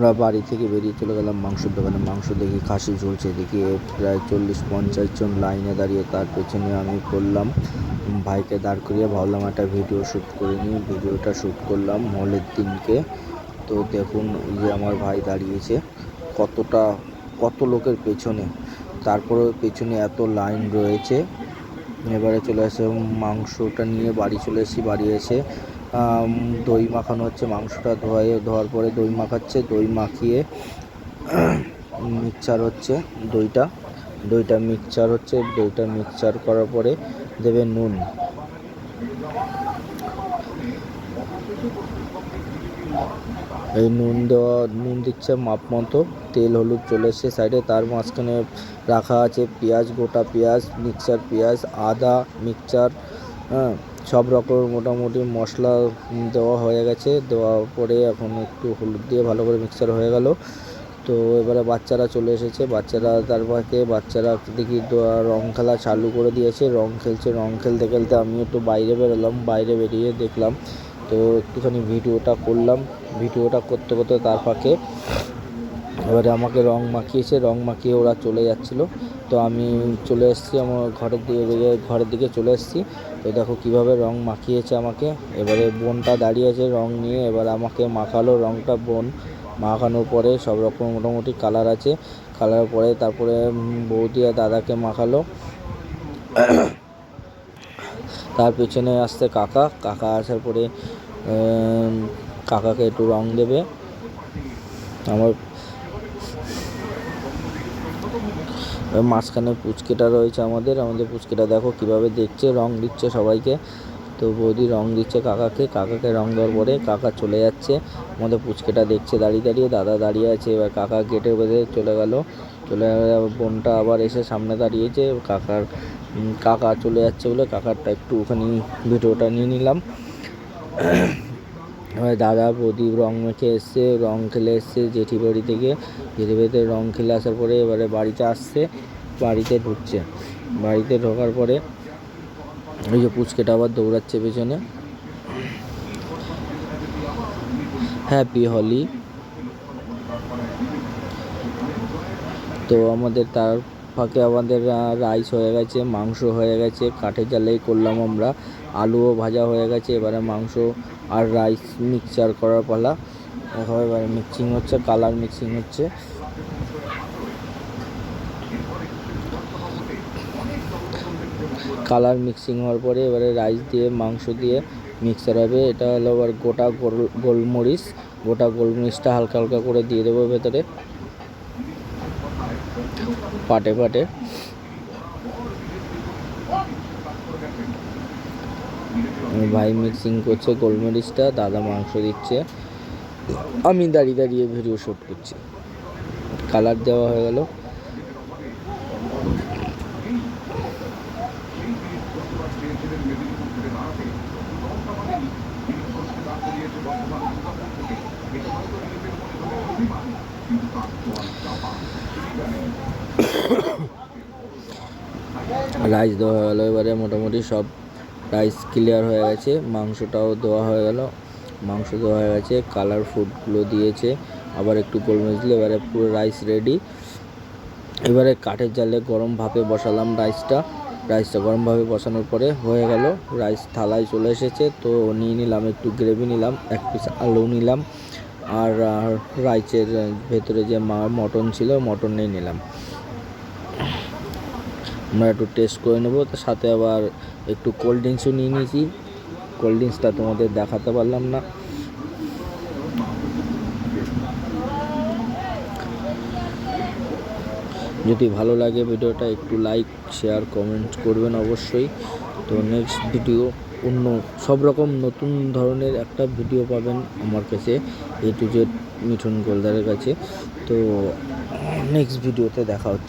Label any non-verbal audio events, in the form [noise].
আমরা বাড়ি থেকে বেরিয়ে চলে গেলাম মাংসের দোকানে। মাংস দেখি খাসি ঝুলছে, দেখি প্রায় চল্লিশ পঞ্চাশ জন লাইনে দাঁড়িয়ে তার পেছনে আমি করলাম ভাইকে দাঁড় করিয়ে ভাবলাম, একটা ভিডিও শ্যুট করে নিই। ভিডিওটা শ্যুট করলাম হলের দিনকে। তো দেখুন যে আমার ভাই দাঁড়িয়েছে, কতটা, কত লোকের পেছনে। তারপরে পেছনে এত লাইন রয়েছে। এবারে চলে আসে মাংসটা নিয়ে বাড়ি চলে এসেছি, বাড়ি এসে দই মাখানো হচ্ছে, মাংসটা ধোয়ে, ধোয়ার পরে দই মাখাচ্ছে, দই মাখিয়ে মিক্সচার হচ্ছে দইটা। দইটা মিক্সচার হচ্ছে, দইটা মিক্সচার করার পরে দেবে নুন। এই নুন দেওয়া, নুন দিচ্ছে মাপ মতো, তেল হলুদ চলে এসছে সাইডে তার মাঝখানে রাখা আছে পেঁয়াজ, গোটা পেঁয়াজ, মিক্সচার পেঁয়াজ, আদা মিক্সচার হ্যাঁ সব রকমের মোটামুটি মশলা দেওয়া হয়ে গেছে। দেওয়ার পরে এখন একটু হলুদ দিয়ে ভালো করে মিক্সচার হয়ে গেল। তো এবারে বাচ্চারা চলে এসেছে। বাচ্চারা তার পাকে বাচ্চারা দেখি রং খেলা চালু করে দিয়েছে। রং খেলছে, রং খেলতে খেলতে আমি একটু বাইরে বেরোলাম, বাইরে বেরিয়ে দেখলাম। তো একটুখানি ভিডিওটা করলাম। ভিডিওটা করতে করতে তার ফাঁকে এবারে আমাকে রং মাখিয়েছে। রং মাখিয়ে ওরা চলে যাচ্ছিল। তো আমি চলে এসেছি, আমার ঘরের দিকে ঘরের দিকে চলে এসেছি। তো দেখো কীভাবে রং মাখিয়েছে আমাকে। এবারে বোনটা দাঁড়িয়ে আছে রং নিয়ে, এবার আমাকে মাখালো রংটা বোন। মাখানোর পরে সব রকম মোটামুটি কালার আছে। কালার পরে তারপরে বৌদি আর দাদাকে মাখালো। তার পেছনে আসছে কাকা। কাকা আসার পরে কাকাকে একটু রং দেবে। আমার এবার মাঝখানে পুচকেটা রয়েছে আমাদের। আমাদের পুচকেটা দেখো কীভাবে দেখছে, রং দিচ্ছে সবাইকে। তো বৌদি রং দিচ্ছে কাকাকে কাকাকে রং দেওয়ার পরে কাকা চলে যাচ্ছে। আমাদের পুচকেটা দেখছে দাঁড়িয়ে দাঁড়িয়ে, দাদা দাঁড়িয়ে আছে। এবার কাকা গেটের ভেতরে চলে গেল। চলে বোনটা আবার এসে সামনে দাঁড়িয়েছে। কাকার কাকা চলে যাচ্ছে বলে কাকারটা একটু ওখানে ভিডিওটা নিয়ে নিলাম। এবার দাদা প্রদীপ রং মেখে এসছে, রং খেলে এসছে জেঠি বাড়ি থেকে। জেঠি বাড়িতে রং খেলে আসার পরে এবারে বাড়িতে আসছে, বাড়িতে ঢুকছে। বাড়িতে ঢোকার পরে ওই যে পুচকেটা আবার দৌড়াচ্ছে পেছনে। হ্যাপি হলি তো আমাদের তার ফাঁকে আমাদের রাইস হয়ে গেছে, মাংস হয়ে গেছে, কাঠের জালেই করলাম আমরা। আলুও ভাজা হয়ে গেছে, এবারে মাংস আর রাইস মিক্সচার করার পালা। দেখো এবারে মিক্সিং হচ্ছে কালার মিক্সিং হচ্ছে। কালার মিক্সিং হওয়ার পরে এবারে রাইস দিয়ে, মাংস দিয়ে মিক্সার হবে। এটা হলো আবার গোটা গোল- গোলমরিচ। গোটা গোলমরিচটা হালকা হালকা করে দিয়ে দেবো ভেতরে। পাটে পাটে। ভাই মিক্সিং করছে, গোলমরিচটা, দাদা মাংস দিচ্ছে। আমি দাঁড়িয়ে দাঁড়িয়ে ভিডিও শ্যুট করছি। কালার দেওয়া হয়ে গেল। [coughs] রাইস হয়ে গেলো, এবারে মোটামুটি সব রাইস ক্লিয়ার হয়ে গেছে। মাংসটাও দেওয়া হয়ে গেল। মাংস দেওয়া হয়ে গেছে কালার ফুডগুলো দিয়েছে। আবার একটু গোলমরিচ দিলে এবারে পুরো রাইস রেডি এবারে কাঠের জালে গরম ভাপে বসালাম রাইসটা রাইসটা গরমভাবে বসানোর পরে হয়ে গেল। রাইস থালায় চলে এসেছে, তো নিয়ে নিলাম, একটু গ্রেভি নিলাম, এক পিস আলু নিলাম। আর রাইচের ভেতরে যে মা- মটন ছিল, মটন নিয়ে নিলাম। আমরা একটু টেস্ট করে নেব, তার সাথে আবার একটু কোল্ড ড্রিঙ্কসও নিয়ে নিয়েছি। কোল্ড ড্রিঙ্কসটা তোমাদের দেখাতে পারলাম না। যদি ভালো লাগে ভিডিওটা, একটু লাইক শেয়ার কমেন্ট করবেন অবশ্যই। তো নেক্সট ভিডিও অন্য সব রকম নতুন ধরনের একটা ভিডিও পাবেন আমার কাছে এ টু জেড মিঠুন গোলদারের কাছে। তো নেক্সট ভিডিওতে দেখা হচ্ছে।